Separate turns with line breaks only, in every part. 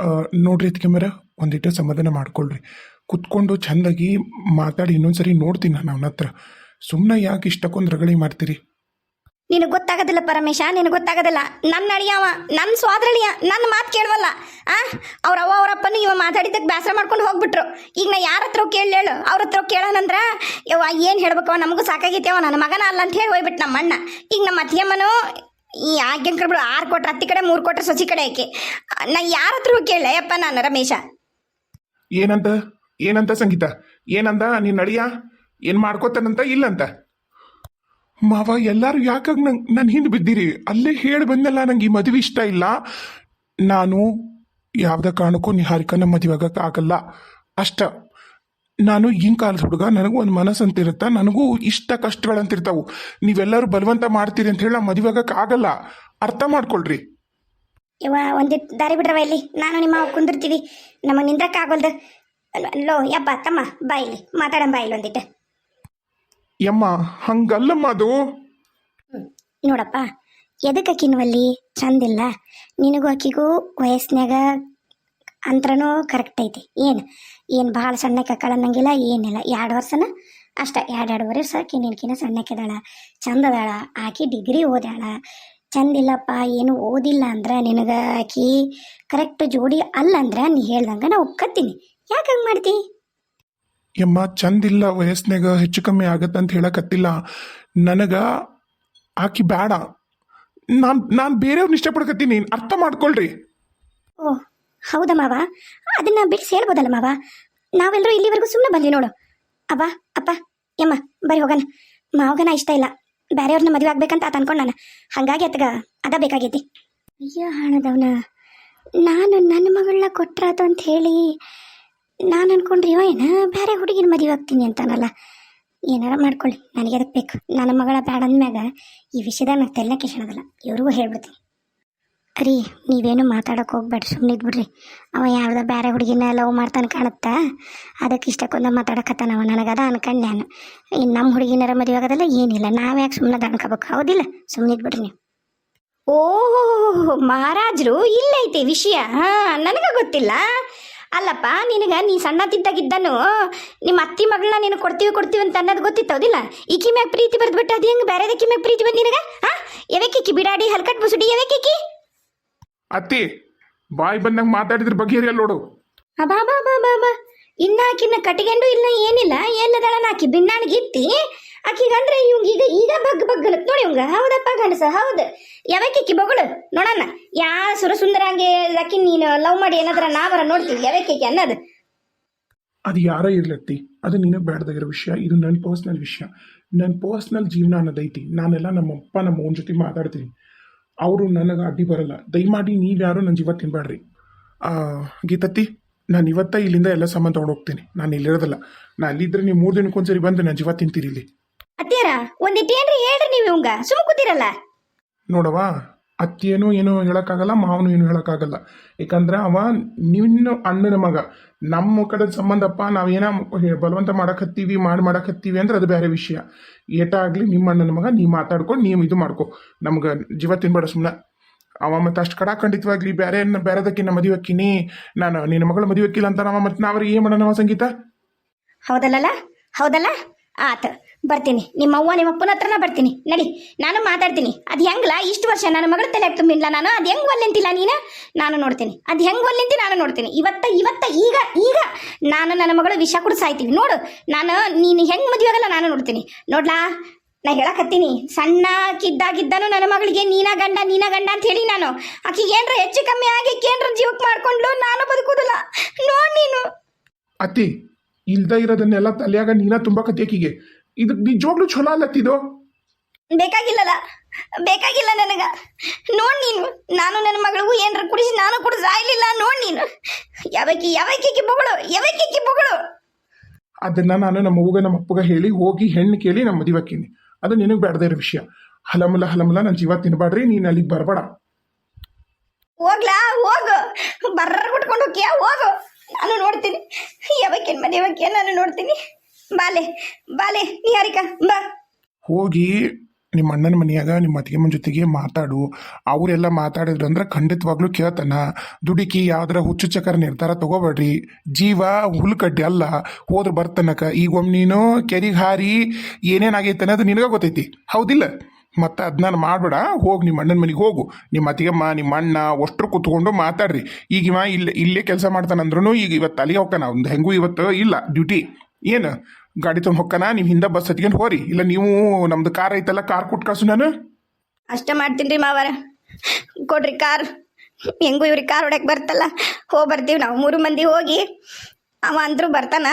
ಆ, ಇದು ಕ್ಯಾಮೆರಾ ಒಂದಿಟ್ಟು ಸಮಾಧಾನ ಮಾಡ್ಕೊಳ್ರಿ. ಕುತ್ಕೊಂಡು ಚೆಂದಾಗಿ ಮಾತಾಡಿ ಇನ್ನೊಂದ್ಸರಿ ನೋಡ್ತೀನಿ ನಾನು ಅವನ ಹತ್ರ. ಸುಮ್ಮನೆ ಯಾಕೆ ಇಷ್ಟಕ್ಕೊಂದು ರಗಳಿ ಮಾಡ್ತೀರಿ?
ನಿನಗೆ ಗೊತ್ತಾಗೋದಿಲ್ಲ ಪರಮೇಶ ನಿನಗೆ ಗೊತ್ತಾಗೋದಿಲ್ಲ. ನನ್ನ ಅಳಿಯವ ನನ್ನ ಸ್ವಾದ್ರಳಿಯ ನನ್ನ ಮಾತು ಕೇಳವಲ್ಲ. ಆ ಅವ್ರ ಅವ್ವ ಅವರಪ್ಪನು ಇವ ಮಾತಾಡಿದ್ದಕ್ಕೆ ಬೇಸರ ಮಾಡ್ಕೊಂಡು ಹೋಗ್ಬಿಟ್ರು. ಈಗ ನಾ ಯಾರ ಹತ್ರ ಕೇಳಿ ಹೇಳು ಅವ್ರ ಹತ್ರ ಕೇಳೋಣಂದ್ರ ಯವ್ವ ಏನು ಹೇಳ್ಬೇಕವ ನಮಗೂ ಸಾಕಾಗೈತೆ ಅವ ನನ್ನ ಮಗನ ಅಲ್ಲ ಅಂತ ಹೇಳಿ ಹೋಗ್ಬಿಟ್ಟು ನಮ್ಮ ಅಣ್ಣ ಈಗ ನಮ್ಮ ಅತ್ತಿಯಮ್ಮನು ಈ ಆಗ್ಯನ್ ಕಡ್ಬಿಡು ಆರು ಕೊಟ್ರೆ, ಹತ್ತಿ ಕಡೆ, ಮೂರು ಕೊಟ್ರೆ ಸಸಿ ಕಡೆ ಆಕೆ ನಾ ಯಾರ ಹತ್ರ ಕೇಳ ಯಪ್ಪ ನಾನು ರಮೇಶ.
ಏನಂತ? ಏನಂತ ಸಂಗೀತ? ಏನಂದ? ನೀನ್ ನಡಿಯ? ಏನ್ ಮಾಡ್ಕೋತಾನಂತ ಇಲ್ಲಂತ? ಮಾವ, ಎಲ್ಲಾರು ಯಾಕಾಗಿ ನಂಗೆ ನನ್ನ ಹಿಂದೆ ಬಿದ್ದೀರಿ? ಅಲ್ಲೇ ಹೇಳಿ ಬಂದಲ್ಲ, ನಂಗೆ ಈ ಮದುವೆ ಇಷ್ಟ ಇಲ್ಲ. ನಾನು ಯಾವ್ದ ಕಾರಣಕ್ಕೂ ನಮ್ಮ ಮದುವೆ ಆಗಲ್ಲ. ಅಷ್ಟ. ನಾನು ಈಗಿನ ಕಾಲದ ಹುಡುಗ ನನಗೂ ಒಂದು ಮನಸ್ಸು ಅಂತಿರುತ್ತ ನನಗೂ ಇಷ್ಟ ಕಷ್ಟಗಳಂತಿರ್ತಾವು. ನೀವೆಲ್ಲರೂ ಬಲವಂತ ಮಾಡ್ತೀರಿ ಅಂತ ಹೇಳಿ ನಾವು ಮದುವೆ ಆಗಕ್ಕೆ ಆಗಲ್ಲ. ಅರ್ಥ ಮಾಡ್ಕೊಳ್ರಿ.
ಇವ ಒಂದಿಟ್ಟು ದಾರಿ ಬಿಡ್ರವ ಇಲ್ಲಿ. ನಾನು ನಿಮ್ಮ ಕುಂದಿರ್ತೀವಿ. ನಮಗೆ ನಿಂದ್ರಕ್ಕಾಗೋಲ್ದು ಲೋ ಯಪ್ಪ ತಮ್ಮ ಬಾಯಿಲಿ ಇಲ್ಲಿ. ಮಾತಾಡಂ ಬಾ ಇಲ್ಲಿ ಒಂದಿಟ್ಟು
ಯಮ್ಮ ಹಂಗಲ್ಲಮ್ಮ ಅದು.
ನೋಡಪ್ಪ ಎದಕ್ಕೆ ಅಕ್ಕಿನವಲ್ಲಿ ಚಂದಿಲ್ಲ. ನಿನಗೂ ಅಕ್ಕಿಗೂ ವಯಸ್ಸಿನಾಗ ಅಂತರನೂ ಕರೆಕ್ಟ್ ಐತಿ. ಏನು? ಏನು ಭಾಳ ಸಣ್ಣಕ್ಕೆ ಕಳನ್ನಂಗಿಲ್ಲ ಏನಿಲ್ಲ. ಎರಡು ವರ್ಷನ ಅಷ್ಟ. ಎರಡು ಎರಡೂವರೆ ವರ್ಷ ಸಾಕಿ ನಿನ್ಕಿನ ಸಣ್ಣಕ್ಕಿದಾಳ ಚಂದ ಅದಾಳ. ಆಕಿ ಡಿಗ್ರಿ ಓದ್ಯಾಳ. ಚಂದಿಲ್ಲಪ್ಪ ಏನು ಓದಿಲ್ಲ ಅಂದ್ರೆ ನಿನಗೆ ಆಕಿ ಕರೆಕ್ಟ್ ಜೋಡಿ ಅಲ್ಲ ಅಂದ್ರೆ ನೀ ಹೇಳ್ದಂಗೆ ನಾ ಒಪ್ಕತ್ತೀನಿ ಯಾಕೆ ಹಂಗೆ ಮಾಡ್ತಿ?
ಯಮ್ಮ ಚಂದಿಲ್ಲ ವಯಸ್ಸಿನಾಗ ಹೆಚ್ಚು ಕಮ್ಮಿ ಆಗತ್ತಂತ ಹೇಳಕತ್ತಿಲ್ಲ. ನನಗ ಆಕಿ ಬೇಡ ನಾನು ನಾನು ಬೇರೆಯವ್ರನ್ನ ಇಷ್ಟಪಡ್ಕತ್ತೀನಿ. ಅರ್ಥ ಮಾಡ್ಕೊಳ್ರಿ.
ಓ ಹೌದಾ ಮಾವ? ಅದನ್ನ ಬಿಡಿಸಿ ಹೇಳ್ಬೋದಲ್ಲ ಮಾವ? ನಾವೆಲ್ಲರೂ ಇಲ್ಲಿವರೆಗೂ ಸುಮ್ಮನೆ ಬಂದ್ವಿ ನೋಡು. ಅಬ್ಬ ಅಪ್ಪ, ಯಮ್ಮ, ಬರೀ ಹೋಗೋಣ. ಮಾವಗನ ಇಷ್ಟ ಇಲ್ಲ. ಬೇರೆಯವ್ರನ್ನ ಮದುವೆ ಆಗ್ಬೇಕಂತ ಆತ ಅನ್ಕೊಂಡು ನಾನು. ಹಾಗಾಗಿ ಅತ್ಗ ಅದ ಬೇಕಾಗೈತಿ. ಅಯ್ಯೋ ಹಣದವನ. ನಾನು ನನ್ನ ಮಗಳನ್ನ ಕೊಟ್ರಾತು ಅಂತ ಹೇಳಿ ನಾನು ಅನ್ಕೊಂಡ್ರಿ ಏನ ಬೇರೆ ಹುಡುಗಿನ ಮದುವೆ ಆಗ್ತೀನಿ ಅಂತಾನಲ್ಲ. ಏನಾರ ಮಾಡ್ಕೊಳ್ಳಿ. ನನಗೆ ಅದಕ್ಕೆ ಬೇಕು. ನನ್ನ ಮಗಳ ಬ್ಯಾಡ ಅಂದ್ಮ್ಯಾಗ ಈ ವಿಷಯದಾಗ ನಾನು ತೆಲ್ಲಕ್ಕೆ ಕಿಶಣದಲ್ಲ ಇವ್ರಿಗೂ ಹೇಳ್ಬಿಡ್ತೀನಿ. ರೀ, ನೀವೇನು ಮಾತಾಡೋಕೆ ಹೋಗ್ಬೇಡಿ ಸುಮ್ಮನೆ ಇದ್ಬಿಡ್ರಿ. ಅವ ಯಾವ್ದೋ ಬೇರೆ ಹುಡುಗಿನ ಲವ್ ಮಾಡ್ತಾನೆ ಕಾಣುತ್ತಾ. ಅದಕ್ಕೆ ಇಷ್ಟಕ್ಕೊಂದ ಮಾತಾಡಕತ್ತಾನ ಅವ ನನಗದ ಅನ್ಕಂಡು ನಾನು. ಇನ್ನು ನಮ್ಮ ಹುಡುಗಿನರ ಮದುವೆ ಆಗೋದಲ್ಲ ಏನಿಲ್ಲ ನಾವ್ಯಾಕೆ ಸುಮ್ಮನೆ ದಣ್ಕೋಬೇಕು ಹೌದಿಲ್ಲ ಸುಮ್ಮನೆ ಇದ್ಬಿಡ್ರಿ ನೀವು. ಓಹೋ, ಮಹಾರಾಜರು, ಇಲ್ಲೈತೆ ವಿಷಯ. ಹಾಂ, ನನಗೆ ಗೊತ್ತಿಲ್ಲ. ಅಲ್ಲಪ್ಪ, ನಿನಗೆ ನೀ ಸಣ್ಣತಿದ್ದಾಗಿದ್ದನು, ನಿಮ್ಮ ಅತ್ತಿ ಮಗಳನ್ನ ನೀನು ಕೊಡ್ತೀವಿ ಕೊಡ್ತೀವಿ ಅಂತ ಅನ್ನೋದು ಗೊತ್ತಿತ್ತೌದಿಲ್ಲ ಈಕಿ ಮ್ಯಾಗ ಪ್ರೀತಿ ಬರೆದ್ಬಿಟ್ಟು ಅದು ಹೆಂಗೆ ಬೇರೆದಕ್ಕಿ ಮ್ಯಾಗ ಪ್ರೀತಿ ಬಂದು ನಿನಗೆ? ಹಾಂ? ಯಾವಕ್ಕಿಕ್ಕಿ ಬಿಡಾಡಿ, ಹಲ್ಕಟ್ ಬುಸುಡಿ ಯಾವಕ್ಕಿಕ್ಕಿ
ಅತ್ತಿ ಬಾಯಿ ಬಂದಂಗೆ ಮಾತಾಡಿದ್ರ ಬಗೆಹರಿಯಲ್ಲ ನೋಡು.
ಅಬಾ ಬಾ ಬಾ ಬಾ ಬಾ ಇನ್ನ ಆಕಿನ ಕಟ್ಟಿಗೆಂಡು ಇಲ್ಲ ಏನಿಲ್ಲ ಎಲ್ಲದಳ ಆಕಿ ಬಿನ್ನಾಣಿಗೆ ಇತ್ತಿ ಆಕಿಗಂದ್ರೆ ಇವಂಗ ಈಗ ಈಗ ಬಗ್ ಬಗ್ಗಲತ್ ನೋಡಿ ಇವಂಗ. ಹೌದಪ್ಪ ಗಂಡಸ ಹೌದು. ಯಾವಕ್ಕಿಕ್ಕಿ ಬಗಳು? ನೋಡಣ್ಣ. ಯಾ ಸುರ ಸುರಸುಂದರಂಗೆ ಆಕಿ ನೀನು ಲವ್ ಮಾಡಿ ಏನಾದ್ರ ನಾವರ ನೋಡ್ತೀವಿ ಯಾವಕ್ಕಿಕ್ಕಿ ಅನ್ನೋದು?
ಅದು ಯಾರ ಇರ್ಲತ್ತಿ ಅದು ನಿನ್ನ ಬೇಡದಾಗಿರೋ ವಿಷಯ ಇದು ನನ್ನ ಪರ್ಸ್ನಲ್ ವಿಷಯ. ನನ್ನ ಪರ್ಸ್ನಲ್ ಜೀವನ ಅನ್ನೋದೈತಿ. ನಾನೆಲ್ಲ ನಮ್ಮ ಅಪ್ಪ ನಮ್ಮ ಅವನ ಜೊತೆ ಮಾತಾಡ್ತೀನಿ. ಅವರು ನನಗೆ ಅಡ್ಡಿ ಬರಲ್ಲ. ದಯಮಾಡಿ ನೀವ್ಯಾರು ನನ್ನ ಜೀವ ತಿನ್ಬೇಡ್ರಿ ಆ, ಗೀತತ್ತಿ ನಾನು ಇವತ್ತ ಇಲ್ಲಿಂದ ಎಲ್ಲ ಸಾಮಾನು ತೊಗೊಂಡು ಹೋಗ್ತೀನಿ. ನಾನು ಇಲ್ಲಿರೋದಲ್ಲ ನಾನು ಅಲ್ಲಿದ್ರೆ ನೀವು ಮೂರು ದಿನಕ್ಕೊಂದ್ಸರಿ ಬಂದು ನನ್ನ ಜೀವ ತಿಂತೀರಿ ಇಲ್ಲಿ.
ಅತ್ಯಾರ ಒಂದಿಟ್ಟು ಏನ್ರಿ ಹೇಳ್ರಿ ನೀವು ಇವಂಗ? ಸುಮ್ಮ ಕೂತಿರಲ್ಲ?
ನೋಡವ ಅತ್ತಿಯೇನು ಏನು ಹೇಳೋಕ್ಕಾಗಲ್ಲ, ಮಾವನು ಏನು ಹೇಳೋಕ್ಕಾಗಲ್ಲ. ಯಾಕಂದ್ರೆ ಅವ ನಿನ್ನ ಅಣ್ಣನ ಮಗ. ನಮ್ಮ ಕಡೆ ಸಂಬಂಧಪ್ಪ ನಾವೇನ ಬಲವಂತ ಮಾಡಕತ್ತೀವಿ, ಮಾಡಿ ಮಾಡಕತ್ತೀವಿ ಅಂದ್ರೆ ಅದು ಬೇರೆ ವಿಷಯ. ಏಟ ಆಗಲಿ ನಿಮ್ಮ ಅಣ್ಣನ ಮಗ, ನೀ ಮಾತಾಡ್ಕೊಂಡು ನೀವು ಇದು ಮಾಡ್ಕೊ. ನಮ್ಗೆ ಜೀವ ತಿನ್ಬೇಡ ಸುಮ್ಮನೆ ಅವ ಮತ್ತೆ ಅಷ್ಟು ಕಡಾಖಂಡಿತವಾಗ್ಲಿ ಬೇರೆ ಬೇರೆದಕ್ಕಿನ್ನ ಮದುವೆ ಹಾಕಿನಿ. ನಾನು, ನಿನ್ನ ಮಗಳ ಮದುವೆ ಹಾಕಿಲ್ಲ ಅಂತ ನಾವ ಮತ್ತೆ ನಾವ್ರಿಗೆ ಏನು ಮಾಡೋಣ ಸಂಗೀತ?
ಹೌದಲ್ಲಲ್ಲ ಹೌದಲ್ಲ? ಆತ. ಬರ್ತೀನಿ. ನಿಮ್ಮ ಅವ್ವ ನಿಮ್ಮ ಅಪ್ಪನ ಹತ್ರನ ಬರ್ತೀನಿ. ನಡಿ, ನಾನು ಮಾತಾಡ್ತೀನಿ. ಅದು ಹೆಂಗಲ್ಲ ಇಷ್ಟು ವರ್ಷ ನನ್ನ ಮಗಳ ತಲೆ ತುಂಬಿಲ್ಲ ನಾನು? ಅದು ಹೆಂಗ್ ಒಲ್ಲೆಂತಿಲ್ಲ ನೀನು? ನಾನು ನೋಡ್ತೀನಿ. ಅದು ಹೆಂಗ್ ಒಲ್ಲೆಂತಿ ನಾನು ನೋಡ್ತೀನಿ. ಇವತ್ತ ಇವತ್ತ, ಈಗ ಈಗ ನಾನು ನನ್ನ ಮಗಳು ವಿಷ ಕೂಡ ಸಾಯ್ತೀವಿ ನೋಡು, ನಾನು, ನೀನು ಹೆಂಗ್ ಮದುವೆ ಆಗಲ್ಲ ನಾನು ನೋಡ್ತೀನಿ. ನೋಡ್ಲಾ? ನಾ ಹೇಳಕತ್ತೀನಿ. ಸಣ್ಣಕ್ಕಿದ್ದಾಗಿದ್ದನು ನನ್ನ ಮಗಳಿಗೆ ನೀನ ಗಂಡ ನೀನ ಗಂಡ ಅಂತ ಹೇಳಿ ನಾನು. ಆಕಿಗೆ ಏನ್ರ ಹೆಚ್ಚು ಕಮ್ಮಿ ಆಗಿ ಕೇಂದ್ರ ಜೀವಕ್ಕೆ ಮಾಡ್ಕೊಂಡು ನಾನು ಬದುಕುದಿಲ್ಲ. ನೋಡ್ ನೀನು.
ಅತ್ತಿ, ಇಲ್ದ ಇರೋದನ್ನೆಲ್ಲ ತಲೆಯಾಗ ನೀನ ತುಂಬಾ ಕತ್ತಿಯಕಿಗೆ ಇದಕ್ಕೆ ನಿಜವಾಗ್ಲೂ ಚಲೋ ಅಲ್ಲತ್ತಿದು
ಬೇಕಾಗಿಲ್ಲಲ್ಲ ಬೇಕಾಗಿಲ್ಲ ನನಗ. ನೋಡ್ ನೀನು ನಾನು ನನ್ನ ಮಗಳಿಗೂ ಏನ್ರ ಕುಡಿಸಿ ನಾನು ಕೂಡ ಸಾಯ್ಲಿಲ್ಲ ನೋಡ್ ನೀನು. ಯಾವಕ್ಕಿ ಯಾವಕ್ಕಿ ಬೊಗಳು ಯಾವಕ್ಕಿ ಬೊಗಳು?
ಅದನ್ನ ನಾನು ನಮ್ಮ ಅವ್ವಗ ನಮ್ಮ ಅಪ್ಪಗ ಹೇಳಿ ಹೋಗಿ ಹೆಣ್ಣು ಕೇಳಿ ನಮ್ಮ ಮದುವೆ ಅದು ನಿನಗೆ ಬೇಡದೇ ಇರೋ ವಿಷಯ. ಹಲಮಲ ಹಲಮಲ ನನ್ನ ಜೀವ ತಿನ್ಬಾಡ್ರಿ ನೀನು ಅಲ್ಲಿಗೆ ಬರಬೇಡ.
ಹೋಗ್ಲಾ ಹೋಗು. ಬರ್ರ ಕುಟ್ಕೊಂಡು ಹೋಗ್ಯಾ ಹೋಗು. ನಾನು ನೋಡ್ತೀನಿ. ಯಾವಕ್ಕೇನ್ ಮನೆ ಯಾವಕ್ಕೆ ನಾನು ನೋಡ್ತೀನಿ. ಬಾಲೆ ಬಾಲೆ, ನೀ ಬಾ.
ಹೋಗಿ ನಿಮ್ಮ ಅಣ್ಣನ ಮನೆಯಾಗ, ನಿಮ್ಮ ಅತ್ತಿಗೆಮ್ಮನ ಜೊತೆಗೆ ಮಾತಾಡು. ಅವರೆಲ್ಲ ಮಾತಾಡಿದ್ರು ಅಂದ್ರೆ ಖಂಡಿತವಾಗ್ಲೂ ಕೇಳ್ತಾನ. ದುಡುಕಿ ಯಾವ್ದಾರ ಹುಚ್ಚು ಚಕರ ನಿರ್ಧಾರ ತಗೋಬೇಡ್ರಿ. ಜೀವ ಹುಲ್ಕಡ್ಡಿ ಅಲ್ಲ. ಹೋದ್ರೆ ಬರ್ತನಕ. ಈಗ ಒಮ್ಮೆ ನೀನು ಕೆರಿಗೆ ಹಾರಿ ಏನೇನಾಗೈತೆ ಅನ್ನೋದು ನಿನಗ ಗೊತ್ತೈತಿ. ಹೌದಿಲ್ಲ? ಮತ್ತೆ ಅದನ್ನ ಮಾಡ್ಬೇಡ. ಹೋಗಿ ನಿಮ್ಮ ಅಣ್ಣನ ಮನೆಗೆ ಹೋಗು. ನಿಮ್ಮ ಅತ್ತಿಗೆಮ್ಮ, ನಿಮ್ಮ ಅಣ್ಣ ಅಷ್ಟ್ರು ಕೂತ್ಕೊಂಡು ಮಾತಾಡ್ರಿ. ಈಗ ಇವ ಇಲ್ಲೇ ಇಲ್ಲೇ ಕೆಲಸ ಮಾಡ್ತಾನಂದ್ರೂ ಈಗ ಇವತ್ತು ಅಲ್ಲಿಗೆ ಹೋಗ್ತಾನ. ಒಂದು ಹೆಂಗೂ ಇವತ್ತು ಇಲ್ಲ ಡ್ಯೂಟಿ. ಏನು? ಗಾಡಿ ತೊಗೊಂಡು ಹೋಗ್ತಾನ ನೀವು ಹಿಂದೆ ಬಸ್ ಹತ್ಕೊಂಡು ಹೋರಿ. ಇಲ್ಲ ನೀವು ನಮ್ದು ಕಾರ್ ಐತಲ್ಲ ಕಾರ್ ಕೊಟ್ಟು ಕಳ್ಸು ನಾನು.
ಅಷ್ಟ ಮಾಡ್ತೀನಿ ರೀ ಮಾವಾರ. ಕೊಡ್ರಿ ಕಾರ್ ಹೆಂಗೂ ಇವ್ರಿಗೆ ಕಾರ್ ಹೊಡ್ಯಕ್ಕೆ ಬರ್ತಲ್ಲ. ಹೋಗಿ ಬರ್ತೀವಿ ನಾವು ಮೂರು ಮಂದಿ ಹೋಗಿ. ಅವ ಅಂದ್ರು ಬರ್ತಾನ.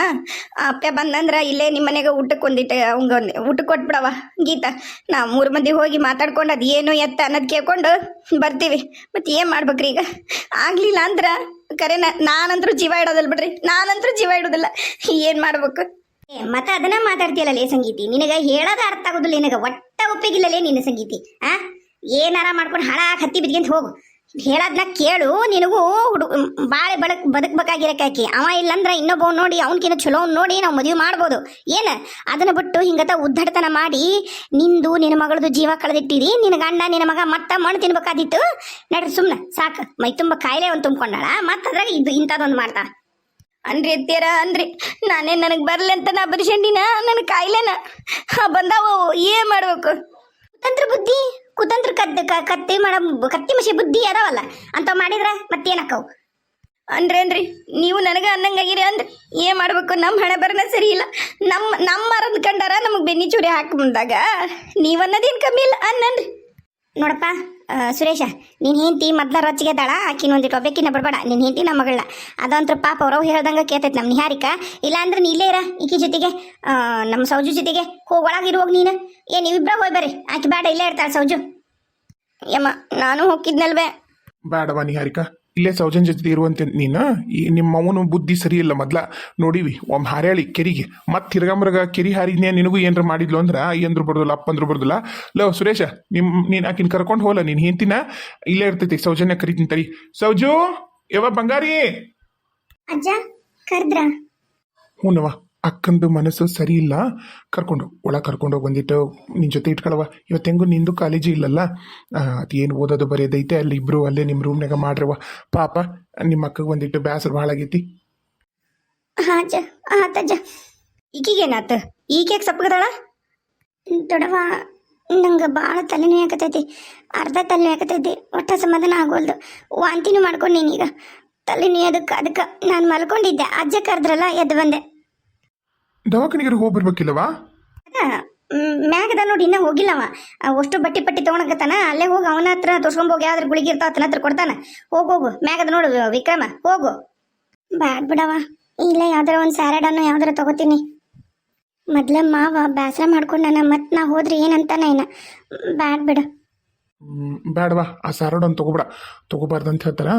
ಅಪ್ಪೆ ಅಪ್ಪ ಬಂದಂದ್ರ ಇಲ್ಲೇ ನಿಮ್ಮ ಮನೆಗೆ ಊಟಕ್ಕೆ ಒಂದಿಟ್ಟು ಅವಂಗ ಒಂದು ಊಟಕ್ಕೆ ಕೊಟ್ಬಿಡವ. ಗೀತಾ, ನಾವು ಮೂರು ಮಂದಿ ಹೋಗಿ ಮಾತಾಡ್ಕೊಂಡು ಅದು ಏನು ಎತ್ತ ಅನ್ನೋದು ಕೇಳ್ಕೊಂಡು ಬರ್ತೀವಿ. ಮತ್ತೆ ಏನು ಮಾಡ್ಬೇಕ್ರಿ ಈಗ? ಆಗ್ಲಿಲ್ಲ ಅಂದ್ರ ಕರೆ ನಾನಂತರೂ ಜೀವ ಇಡೋದಿಲ್ಲ ಬಿಡ್ರಿ. ನಾನಂತರೂ ಜೀವ ಇಡೋದಿಲ್ಲ. ಏನು ಮಾಡ್ಬೇಕು? ಮತ್ತ ಅದನ್ನ ಮಾತಾಡ್ತೀಯಲ್ಲ ಸಂಗೀತಿ? ನಿನಗ ಹೇಳೋದ ಅರ್ಥ ಆಗೋದಿಲ್ಲ, ನಿನಗ ಒಟ್ಟ ಒಪ್ಪಿಗಿಲ್ಲಲೇ ನಿನ್ನ ಸಂಗೀತಿ, ಆ? ಏನಾರ ಮಾಡ್ಕೊಂಡು ಹಾಳಾಕ ಹತ್ತಿ ಬಿದ್ಕೊಂತ ಹೋಗು. ಹೇಳದ್ನ ಕೇಳು, ನಿನಗೂ ಹುಡು ಬಾಳೆ ಬಡಕ್ ಬದುಕ್ಬೇಕಾಗಿರಕಾಕಿ ಅವ ಇಲ್ಲಂದ್ರ ಇನ್ನೊಬ್ಬ ನೋಡಿ ಅವನಕಿನ ಚಲೋ ನೋಡಿ ನಾವು ಮದುವೆ ಮಾಡ್ಬೋದು. ಏನ? ಅದನ್ನ ಬಿಟ್ಟು ಹಿಂಗತ ಉದ್ದಡತನ ಮಾಡಿ, ನಿಂದು ನಿನ್ನ ಮಗಳದು ಜೀವ ಕಳೆದಿಟ್ಟಿರಿ, ನಿನ್ನ ಗಂಡ, ನಿನ್ನ ಮಗ ಮತ್ತ ಮಣ್ಣು ತಿನ್ಬೇಕಾದಿತ್ತು. ನಡ್ರಿ ಸುಮ್ಮನೆ ಸಾಕು. ಮೈ ತುಂಬ ಕಾಯಿಲೆ ಒಂದು ತುಂಬ್ಕೊಂಡಾಳ. ಮತ್ತ ಅದ್ರಾಗ ಇದು ಇಂಥದ್ದೊಂದು ಮಾಡ್ತಾ. ಅನ್ರಿ ಎತ್ತೀರ ಅನ್ರಿ. ನಾನೇ ನನಗೆ ಬರಲಿ ಅಂತ ನಾ ಬರ್ಸಂಡಿನ ನನ್ನ ಕಾಯಿಲೆನ. ಬಂದಾವು ಏನ್ ಮಾಡ್ಬೇಕು? ಕುತಂತ್ರ ಬುದ್ಧಿ ಕುತಂತ್ರ ಕದ್ದ ಕತ್ತೆ ಕತ್ತಿ ಮಾಡ ಕತ್ತಿ ಮಸಿ ಬುದ್ಧಿ ಅದಾವಲ್ಲ ಅಂತ ಮಾಡಿದ್ರೆ ಮತ್ತೇನಕ್ಕವು? ಅಂದ್ರೆ ಅನ್ರಿ. ನೀವು ನನಗೆ ಅನ್ನಂಗಾಗಿರಿ ಅಂದ್ರೆ ಏನ್ ಮಾಡಬೇಕು? ನಮ್ಮ ಹಣೆ ಬರನ ಸರಿ ಇಲ್ಲ. ನಮ್ಮ ನಮ್ಮ ಮರದ ಕಂಡಾರ ನಮಗೆ ಬೆನ್ನಿ ಚೂರಿ ಹಾಕಿ ಮುಂದಾಗ ನೀವನ್ನೋದೇನು ಕಮ್ಮಿ ಇಲ್ಲ ಅನ್ನನ್ರಿ ನೋಡಪ್ಪ ಸುರೇಶ, ನೀನು ಹೆಂಡತಿ ಮೊದ್ಲ ರೊಚ್ಚಿಗೆ ದಾಳ ಆಕಿನ ಒಂದಿಟ್ಟು ಒಬ್ಬಕಿನ ಬಿಡ್ಬೇಡ ನಿನ್ನ ಹೆಂಡತಿ ನಮ್ಮ ಮಗಳ ಅದಂತ್ರ ಪಾಪ ಅವ್ರವ್ ಹೇಳ್ದಂಗೆ ಕೇತೈತೆ ನಮ್ಮ ನಿಹಾರಿಕ. ಇಲ್ಲಾಂದ್ರೆ ನೀ ಇಲ್ಲೇ ಇರ ಈಕಿ ಜೊತೆಗೆ. ನಮ್ಮ ಸೌಜು ಜೊತೆಗೆ. ಹೋಗಿ ಇರುವಾಗ ನೀನು. ಏ ನೀವಿಬ್ರ ಹೋಗಿ ಬರ್ರಿ. ಆಕಿ ಬೇಡ ಇಲ್ಲೇ ಇರ್ತಾಳೆ ಸೌಜು. ಯಮ್ಮ, ನಾನು ಹೋಗಿದ್ನಲ್ವೇ
ಬೇಡವಾ ನಿಹಾರಿಕ. ಇಲ್ಲೇ ಸೌಜನ್ ಜೊತೆ ಇರುವಂತೆ ನೀನು ಈ ನಿಮ್ಮ ಅವನು ಬುದ್ಧಿ ಸರಿ ಇಲ್ಲ ಮೊದ್ಲ. ನೋಡಿವಿ ಒಮ್ಮೆ ಹಾರ್ಯಾಳಿ ಕೆರಿಗೆ ಮತ್ತೆ ತಿರ್ಗಂಬ್ರಗ ಕೆರಿ ಹಾರಿದ್ನೇ ನಿನಗೂ ಏನ್ರ ಮಾಡಿದ್ಲು ಅಂದ್ರೆ ಅಯ್ಯಂದ್ರು ಬರ್ದಲ್ಲ ಅಪ್ಪಂದ್ರು ಬರ್ದಲ್ಲ. ಲವ್ ಸುರೇಶ ನಿಮ್ ನೀನು ಆಕಿನ ಕರ್ಕೊಂಡು ಹೋಲ ನೀನು ಹೆಂತಿನ ಇಲ್ಲೇ ಇರ್ತೈತಿ ಸೌಜನ್ಯ ಕರಿತೀನಿ ತರಿ ಸೌಜು ಯಾವ ಬಂಗಾರಿ?
ಅಜ್ಜ ಕರ್ದ್ರ?
ಹ್ಞೂನವ ಅಕ್ಕಂದು ಮನಸ್ಸು ಸರಿ ಇಲ್ಲ ಕರ್ಕೊಂಡು ಒಳಗೆ ಕರ್ಕೊಂಡೋಗಿ ಬಂದಿಟ್ಟು ನಿನ್ನ ಜೊತೆ ಇಟ್ಕೊಳವ ಇವತ್ತು ಹೆಂಗೂ ನಿಂದು ಕಾಲೇಜು ಇಲ್ಲಲ್ಲ? ಏನು ಓದೋದು ಬರೆಯೋದೈತೆ ಅಲ್ಲಿ ಇಬ್ಬರು ಅಲ್ಲೇ ನಿಮ್ಮ ರೂಮ್ನಾಗ ಮಾಡ್ರವ ಪಾಪ ನಿಮ್ಮ ಅಕ್ಕಗೆ ಒಂದಿಟ್ಟು ಬ್ಯಾಸರ ಭಾಳ ಆಗೈತಿ.
ಹಾ ಅಜ್ಜ. ಆತಜ್ಜ ಈಗೀಗೇನಾತ? ಈಗೇಗೆ ಸಪ್ಪಗದಾಳ? ದೊಡವ ನಂಗೆ ಭಾಳ ತಲೆನೇ ಆಕತೈತಿ ಅರ್ಧ ತಲೆನೇ ಆಕತೈತಿ ಒಟ್ಟ ಸಮಾಧಾನ ಆಗೋಲ್ದು. ವಾಂತಿನೂ ಮಾಡ್ಕೊಂಡು ನೀನೀಗ ತಲೆನೇ ಅದಕ್ಕೆ ಅದಕ್ಕೆ ನಾನು ಮಲ್ಕೊಂಡಿದ್ದೆ. ಅಜ್ಜ ಕರೆದ್ರಲ್ಲ ಎದ್ದು ಬಂದೆ.
ದವಾಖಾನಿಗೆ ಹೋಗಿ ಬರ್ಬೇಕಿಲ್ಲವಾ?
ಮ್ಯಾಗದ ನೋಡಿ ಇನ್ನೂ ಹೋಗಿಲ್ಲವ. ಅಷ್ಟು ಬಟ್ಟಿ ಪಟ್ಟಿ ತಗೊಳಕತ್ತಾನ ಅಲ್ಲೇ ಹೋಗಿ ಅವನ ಹತ್ರ ತೋರ್ಸ್ಕೊಂಬೋಗಿ ಯಾವ್ದ್ರ ಗುಳಿಗೆ ಇರ್ತಾವ ಹತ್ರ ಕೊಡ್ತಾನ. ಹೋಗು ಹೋಗು ಮ್ಯಾಗದ ನೋಡು ವಿಕ್ರಮ ಹೋಗು. ಬ್ಯಾಡ್ ಬಿಡವ ಇಲ್ಲ ಯಾವ್ದಾರ ಒಂದು ಸ್ಯಾರಡನ್ನು ಯಾವ್ದಾರ ತಗೋತೀನಿ. ಮೊದ್ಲ ಮಾವ ಬೇಸರ ಮಾಡ್ಕೊಂಡನ ಮತ್ತೆ ನಾ ಹೋದ್ರೆ ಏನಂತಾನ ಏನ ಬ್ಯಾಡ್ ಬಿಡು.
ಬೇಡವಾ ಆ ಸಾರೋಡನ್ ತಗೋಬೇಡ. ಅಂತ ಹೇಳ್ತಾರ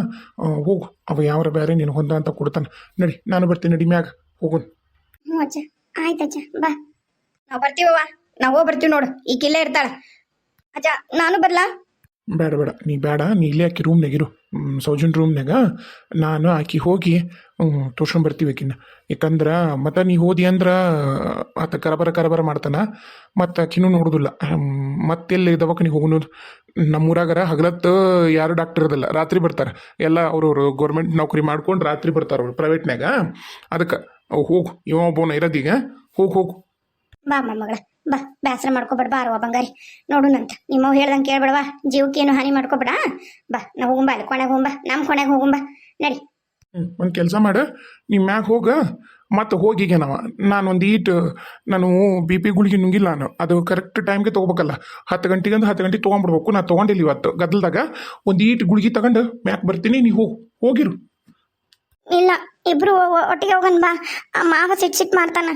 ಹೋಗು ಅವ ಯಾವ್ರ ಬೇರೆ ನೀನು ಹೊಂದ ಅಂತ ಕೊಡ್ತಾನೆ. ನಡಿ ನಾನು ಬರ್ತೀನಿ ನಡಿ ಮ್ಯಾಗ ಹೋಗು
ಹ್ಞೂ ಅಜ್ಜ. ಆಯ್ತಜ್ಜ ಬಾ. ನಾವು ಬರ್ತೀವವ್ವ ನಾವು ಹೋಗಿ ಬರ್ತೀವಿ ನೋಡು. ಈಗ ಇಲ್ಲೇ ಇರ್ತಾಳ. ಅಜ್ಜ ನಾನು ಬರ್ಲಾ?
ಬೇಡ ಬೇಡ. ನೀ ಬೇಡ. ನೀ ಇಲ್ಲೇ ಆಕಿ ರೂಮ್ನಾಗಿರು ಸೌಜನ್ ರೂಮ್ನಾಗ ನಾನು ಆಕಿ ಹೋಗಿ ತೋರ್ಸ್ಕೊಂಡು ಬರ್ತೀವಿ ಆಕಿನ. ಯಾಕಂದ್ರೆ ಮತ್ತೆ ನೀ ಹೋದಿ ಅಂದ್ರೆ ಆತ ಕರಬರ ಕರಬರ ಮಾಡ್ತಾನ. ಮತ್ತು ಆಕಿನೂ ನೋಡೋದಿಲ್ಲ. ಮತ್ತೆಲ್ಲಿ ದವಾಖಾನಿಗೆ ಹೋಗೋನು ನಮ್ಮೂರಾಗರ ಹಗಲತ್ತು ಯಾರು ಡಾಕ್ಟರ್ ಇರೋದಿಲ್ಲ. ರಾತ್ರಿ ಬರ್ತಾರೆ. ಎಲ್ಲ ಅವ್ರವ್ರು ಗೌರ್ಮೆಂಟ್ ನೌಕರಿ ಮಾಡ್ಕೊಂಡು ರಾತ್ರಿ ಬರ್ತಾರೆ ಅವರು ಪ್ರೈವೇಟ್ನಾಗ ಅದಕ್ಕೆ ಹೋಗು ಇವ ಒಬ್ಬನ ಇರೋದೀಗ ಹೋಗ್ ಹೋಗು.
ಬಾ ಮೊಮ್ಮಗಳ ಬಾ ಬೇಸರ ಮಾಡ್ಕೊಬೇಡ ಬಾರವ್ವ ಬಂಗಾರಿ. ನೋಡುನಂತ ನಿಮ್ಮ ಹೇಳ್ದಂಗೆ ಕೇಳ್ಬೇಡವಾ? ಜೀವಕ್ಕೇನು ಹಾನಿ ಮಾಡ್ಕೊಬೇಡ ಬಾ ನಾವು ಹೋಗುಂಬ ಅಲ್ಲಿ ಕೊನೆಗೆ ಹೋಗುಂಬ ನಮ್ಮ ಕೊನೆಗೆ ಹೋಗುಂಬ ನಡಿ.
ಒಂದು ಕೆಲಸ ಮಾಡು ನಿಮ್ಮ ಮ್ಯಾಗ ಹೋಗ ಮತ್ತೆ ಹೋಗಿಗೆ ನಾವು. ನಾನೊಂದು ಒಂದು ಈಟ್ ನಾನು ಬಿ ಪಿ ಗುಳಿಗೆ ನುಂಗಿಲ್ಲ ನಾನು. ಅದು ಕರೆಕ್ಟ್ ಟೈಮ್ಗೆ ತೊಗೋಬೇಕಲ್ಲ. ಹತ್ತು ಗಂಟೆಗೆ ಅಂದ್ರೆ ಹತ್ತು ಗಂಟೆಗೆ ತೊಗೊಂಡ್ಬಿಡ್ಬೇಕು ನಾನು ತೊಗೊಂಡಿಲ್ಲ ಇವತ್ತು ಗದ್ದಲ್ದಾಗ ಒಂದು ಈಟ್ ಗುಳಿಗೆ ತಗೊಂಡು ಮ್ಯಾಕ್ ಬರ್ತೀನಿ ನೀ ಹೋಗಿ ಹೋಗಿರು.
ಇಲ್ಲ ಇಬ್ರು ಒಟ್ಟಿಗೆ ಹೋಗನ್ ಬಾ. ಮಾವ ಸಿಟ್ ಸಿಟ್ ಮಾಡ್ತಾನ.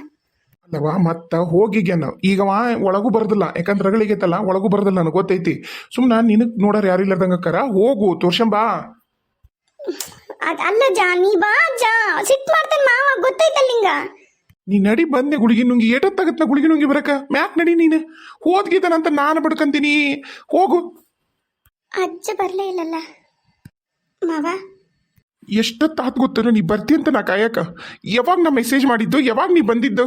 ಅಲ್ಲವ ಮತ್ತು ಹೋಗಿಗ್ಯಾನ ಈಗವ ಒಳಗೂ ಬರೋದಿಲ್ಲ. ಯಾಕಂದ್ರೆ ರಗಳಿಗೈತಲ್ಲ ಒಳಗೂ ಬರೋದಿಲ್ಲ ನನಗೆ ಗೊತ್ತೈತಿ. ಸುಮ್ಮನೆ ನಿನಗೆ ನೋಡೋರು ಯಾರು ಇಲ್ಲದಂಗ ಕರ ಹೋಗು ತೋರ್ಸಂಬಾ
ಬಾ. ಅಲ್ಲ ಜಾ ನೀ ಬಾ ಜಾ. ಸಿಟ್ ಮಾಡ್ತಾನ ಮಾವ ಗೊತ್ತೈತಲ್ಲ ನಿಂಗ.
ನೀ ನಡಿ ಬಂದೆ ಗುಳಿಗೆ ನುಂಗಿ ಏಟತ್ತಾಗತ್ತ ಗುಳಿಗೆ ನುಂಗಿ ಬರಕ? ಮ್ಯಾಕ್ ನಡಿ ನೀನು. ಹೋದ್ಗಿದ್ದಾನಂತ ನಾನು ಬಡ್ಕಂತೀನಿ. ಹೋಗು.
ಅಜ್ಜ ಬರಲೇ ಇಲ್ಲಲ್ಲ. ಮಾವ
ಎಷ್ಟೊತ್ತಾತ್ ಗೊತ್ತೇನೋ ನೀ ಬರ್ತಿ ಅಂತ ನಾ ಕಾಯಕ. ಯಾವಾಗ ನಾ ಮೆಸೇಜ್ ಮಾಡಿದ್ದು, ಯಾವಾಗ ನೀ ಬಂದಿದ್ದು,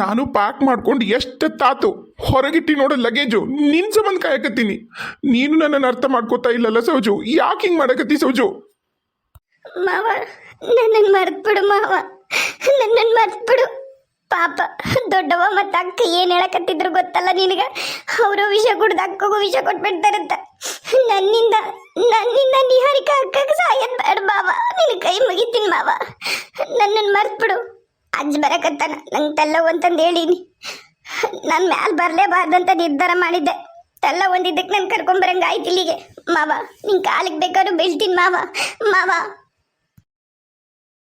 ನಾನು ಪ್ಯಾಕ್ ಮಾಡ್ಕೊಂಡು ಎಷ್ಟು ತಾತು ಹೊರಗಿಟ್ಟಿ ನೋಡೋ ಲಗೇಜು ನಿನ್ ಸಂಬಂಧ ಕಾಯಕತ್ತೀನಿ. ನೀನು ನನ್ನನ್ನು ಅರ್ಥ ಮಾಡ್ಕೋತಾ ಇಲ್ಲಲ್ಲ ಸೌಜು. ಯಾಕೆ ಹಿಂಗೆ ಮಾಡಕತ್ತಿ ಸೌಜು?
ಮಾವ ನನ್ನನ್ನು ಮರ್ತ್ಬಿಡು ಮಾವ. ನನ್ನನ್ನು ಮರ್ತ್ಬಿಡು. ಪಾಪ ದೊಡ್ಡವ ಮತ್ತು ಅಕ್ಕ ಏನು ಹೇಳಕತ್ತಿದ್ರು ಗೊತ್ತಲ್ಲ ನಿನಗೆ? ಅವರು ವಿಷ ಕುಡ್ದು ಅಕ್ಕಗೂ ವಿಷ ಕೊಟ್ಬಿಡ್ತಾರಂತ. ನನ್ನಿಂದ ನಿಹಾರಿಕ ಅಕ್ಕಗೆ ಸಾಯದ್ ಬೇಡ ಮಾವ ನಿನ್ನ ಕೈ ಮುಗಿತೀನಿ ಮಾವ ನನ್ನನ್ನು ಮರ್ತ್ಬಿಡು. ಅಜ್ಜ ಬರಕತ್ತಾನ. ನಂಗೆ ತೆಲ್ಲ ಅಂತಂದು ಹೇಳೀನಿ. ನನ್ನ ಮ್ಯಾಲ ಬರಲೇಬಾರ್ದಂತ ನಿರ್ಧಾರ ಮಾಡಿದ್ದೆ. ತಲ್ಲ ಒಂದಿದ್ದಕ್ಕೆ ನಾನು ಕರ್ಕೊಂಬರಂಗೆ ಆಯ್ತು ಇಲ್ಲಿಗೆ. ಮಾವ, ನಿನ್ ಕಾಲಿಗೆ ಬೇಕಾದ್ರೂ ಬೀಳ್ತೀನಿ ಮಾವ. ಮಾವ.